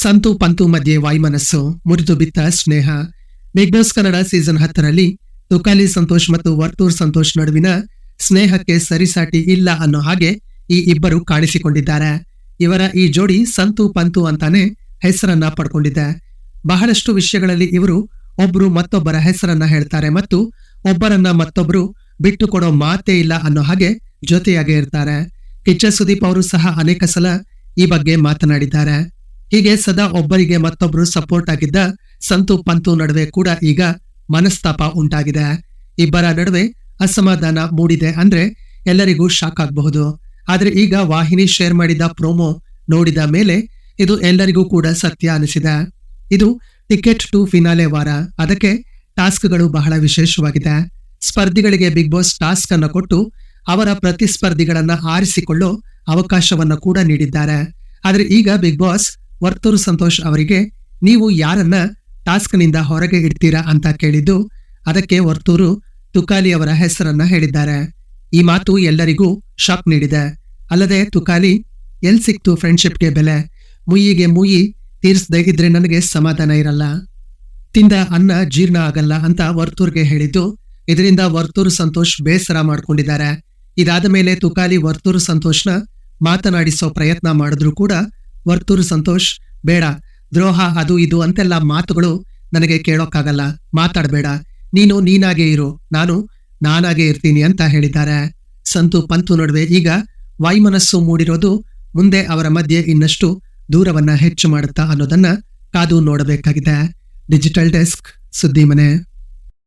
ಸಂತು ಪಂತು ಮಧ್ಯೆ ವಾಯುಮನಸ್ಸು ಮುರಿದು ಬಿತ್ತ ಸ್ನೇಹ. ಬಿಗ್ ಬಾಸ್ ಕನ್ನಡ ಸೀಸನ್ ಹತ್ತರಲ್ಲಿ, ತುಕಾಲಿ ಸಂತೋಷ್ ಮತ್ತು ವರ್ತೂರ್ ಸಂತೋಷ್ ನಡುವಿನ ಸ್ನೇಹಕ್ಕೆ ಸರಿಸಾಟಿ ಇಲ್ಲ ಅನ್ನೋ ಹಾಗೆ ಈ ಇಬ್ಬರು ಕಾಣಿಸಿಕೊಂಡಿದ್ದಾರೆ. ಇವರ ಈ ಜೋಡಿ ಸಂತು ಪಂತು ಅಂತಾನೆ ಹೆಸರನ್ನ ಪಡ್ಕೊಂಡಿದೆ. ಬಹಳಷ್ಟು ವಿಷಯಗಳಲ್ಲಿ ಇವರು ಒಬ್ರು ಮತ್ತೊಬ್ಬರ ಹೆಸರನ್ನ ಹೇಳ್ತಾರೆ ಮತ್ತು ಒಬ್ಬರನ್ನ ಮತ್ತೊಬ್ರು ಬಿಟ್ಟು ಕೊಡೋ ಮಾತೇ ಇಲ್ಲ ಅನ್ನೋ ಹಾಗೆ ಜೊತೆಯಾಗೇ ಇರ್ತಾರೆ. ಕಿಚ್ಚ ಸುದೀಪ್ ಅವರು ಸಹ ಅನೇಕ ಸಲ ಈ ಬಗ್ಗೆ ಮಾತನಾಡಿದ್ದಾರೆ. ಹೀಗೆ ಸದಾ ಒಬ್ಬರಿಗೆ ಮತ್ತೊಬ್ರು ಸಪೋರ್ಟ್ ಆಗಿದ್ದ ಸಂತು ಪಂತು ನಡುವೆ ಕೂಡ ಈಗ ಮನಸ್ತಾಪ ಉಂಟಾಗಿದೆ. ಇಬ್ಬರ ನಡುವೆ ಅಸಮಾಧಾನ ಮೂಡಿದೆ ಅಂದ್ರೆ ಎಲ್ಲರಿಗೂ ಶಾಕ್ ಆಗಬಹುದು. ಆದ್ರೆ ಈಗ ವಾಹಿನಿ ಶೇರ್ ಮಾಡಿದ ಪ್ರೋಮೋ ನೋಡಿದ ಮೇಲೆ ಇದು ಎಲ್ಲರಿಗೂ ಕೂಡ ಸತ್ಯ ಅನಿಸಿದೆ. ಇದು ಟಿಕೆಟ್ ಟು ಫಿನಾಲೆ ವಾರ. ಅದಕ್ಕೆ ಟಾಸ್ಕ್ಗಳು ಬಹಳ ವಿಶೇಷವಾಗಿದೆ. ಸ್ಪರ್ಧಿಗಳಿಗೆ ಬಿಗ್ ಬಾಸ್ ಟಾಸ್ಕ್ ಅನ್ನು ಕೊಟ್ಟು ಅವರ ಪ್ರತಿಸ್ಪರ್ಧಿಗಳನ್ನ ಆರಿಸಿಕೊಳ್ಳೋ ಅವಕಾಶವನ್ನ ಕೂಡ ನೀಡಿದ್ದಾರೆ. ಆದ್ರೆ ಈಗ ಬಿಗ್ ಬಾಸ್ ವರ್ತೂರು ಸಂತೋಷ್ ಅವರಿಗೆ, ನೀವು ಯಾರನ್ನ ಟಾಸ್ಕ್ನಿಂದ ಹೊರಗೆ ಇಡ್ತೀರಾ ಅಂತ ಕೇಳಿದ್ದು, ಅದಕ್ಕೆ ವರ್ತೂರು ತುಕಾಲಿ ಅವರ ಹೆಸರನ್ನ ಹೇಳಿದ್ದಾರೆ. ಈ ಮಾತು ಎಲ್ಲರಿಗೂ ಶಾಕ್ ನೀಡಿದೆ. ಅಲ್ಲದೆ ತುಕಾಲಿ, ಎಲ್ ಸಿಕ್ತು ಫ್ರೆಂಡ್ಶಿಪ್ಗೆ ಬೆಲೆ? ಮುಯ್ಯಿಗೆ ಮುಯ್ಯಿ ತೀರಿಸದೇ ಇದ್ರೆ ನನಗೆ ಸಮಾಧಾನ ಇರಲ್ಲ. ತಿಂದ ಅನ್ನ ಜೀರ್ಣ ಆಗಲ್ಲ ಅಂತ ವರ್ತೂರ್ಗೆ ಹೇಳಿದ್ದು, ಇದರಿಂದ ವರ್ತೂರು ಸಂತೋಷ್ ಬೇಸರ ಮಾಡ್ಕೊಂಡಿದ್ದಾರೆ. ಇದಾದ ಮೇಲೆ ತುಕಾಲಿ ವರ್ತೂರು ಸಂತೋಷ್ನ ಮಾತನಾಡಿಸೋ ಪ್ರಯತ್ನ ಮಾಡಿದ್ರೂ ಕೂಡ ವರ್ತೂರು ಸಂತೋಷ್, ಬೇಡ, ದ್ರೋಹ ಅದು ಇದು ಅಂತೆಲ್ಲ ಮಾತುಗಳು ನನಗೆ ಕೇಳೋಕ್ಕಾಗಲ್ಲ. ಮಾತಾಡಬೇಡ. ನೀನು ನೀನಾಗೇ ಇರು. ನಾನು ನಾನಾಗೇ ಇರ್ತೀನಿ ಅಂತ ಹೇಳಿದ್ದಾರೆ. ಸಂತು ಪಂತು ನಡುವೆ ಈಗ ವಾಯುಮನಸ್ಸು ಮೂಡಿರೋದು ಮುಂದೆ ಅವರ ಮಧ್ಯೆ ಇನ್ನಷ್ಟು ದೂರವನ್ನ ಹೆಚ್ಚು ಮಾಡುತ್ತಾ ಅನ್ನೋದನ್ನ ಕಾದು ನೋಡಬೇಕಾಗಿದೆ. ಡಿಜಿಟಲ್ ಡೆಸ್ಕ್, ಸುದ್ದಿ ಮನೆ.